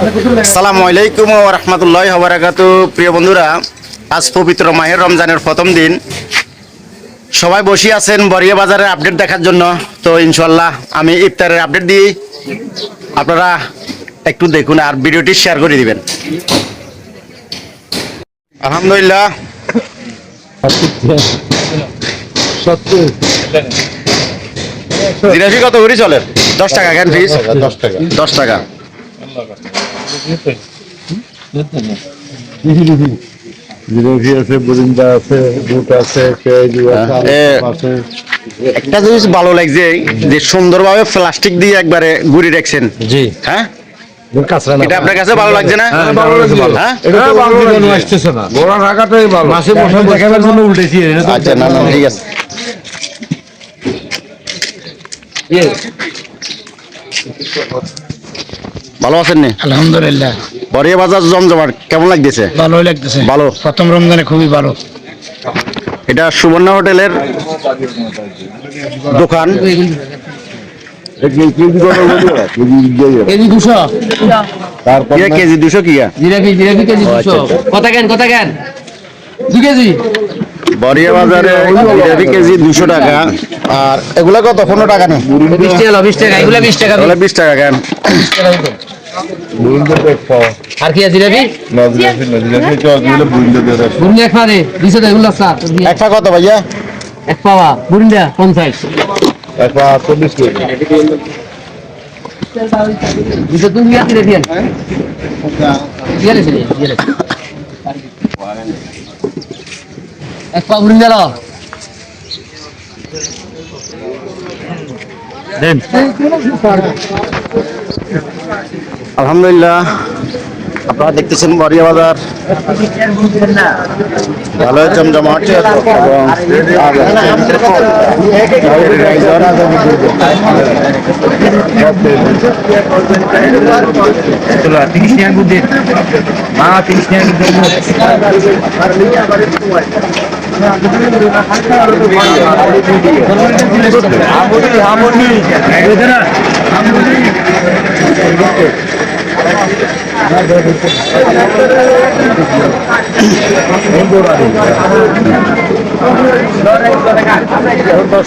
সালামু আলাইকুম রহমতুল্লাহ হবরাকাতু প্রিয় বন্ধুরা আজ পবিত্র মাহের রমজানের প্রথম দিন। সবাই বসে আছেন বরিয়া বাজারের আপডেট দেখার জন্য। তো ইনশাল্লাহ আমি ইফতারের আপডেট দিই। আপনারা একটু দেখুন আর ভিডিওটি শেয়ার করে দিবেন। আলহামদুলিল্লাহ। কত করে চলে? দশ টাকা কেন ফিস দশ টাকা। দশ টাকা। জিলেবি আছে বুরিন্দা আছে বুট আছে আছে এ, আলু আছে। একটা জিনিস ভালো লাগছে যে সুন্দরভাবে প্লাস্টিক দিয়ে একবারে গুড়ি রাখছেন। জি। হ্যাঁ? এটা আপনার কাছে ভালো লাগছে না? হ্যাঁ, ভালো লাগছে, হ্যাঁ? এটা ভালো ভালো লাগছে। না। গোড়া ঢাকাটাই ভালো। মাসে বসে দেখাবার জন্য উল্টেছি আচ্ছা না না ঠিক আছে। ভালো আছেন নি? আলহামদুলিল্লাহ। বরিয়া বাজার জমজমাট কেমন লাগতেছে? ভালোই লাগতেছে। ভালো। প্রথম রমজানে খুবই ভালো। এটা সুবর্ণ হোটেলের দোকান। কেজি দুশো। কেজি দুশো? কেজি আচ্ছা, দুশো আচ্ছা। কথা কেন কথা কেন? দু কেজি। বরিয়া বাজারে জিলাপি কেজি দুশো টাকা। আর এগুলা কত? পনেরো টাকা নেই বিশ টাকা বিশ টাকা এগুলো বিশ টাকা এগুলো বিশ। টাকা কেন? বুরিন্দা আর কি জিলাপি বুরিন্দা এক একটা কত ভাইয়া? এক পাওয়া বুড়িয়া পঞ্চাশ। একটা চল্লিশ কেজি। এক পা বুড়িয়া লো আলহামদুলিল্লাহ আপনারা দেখতেছেন বরিয়া বাজার। ভালো জমজমাট এবং দশ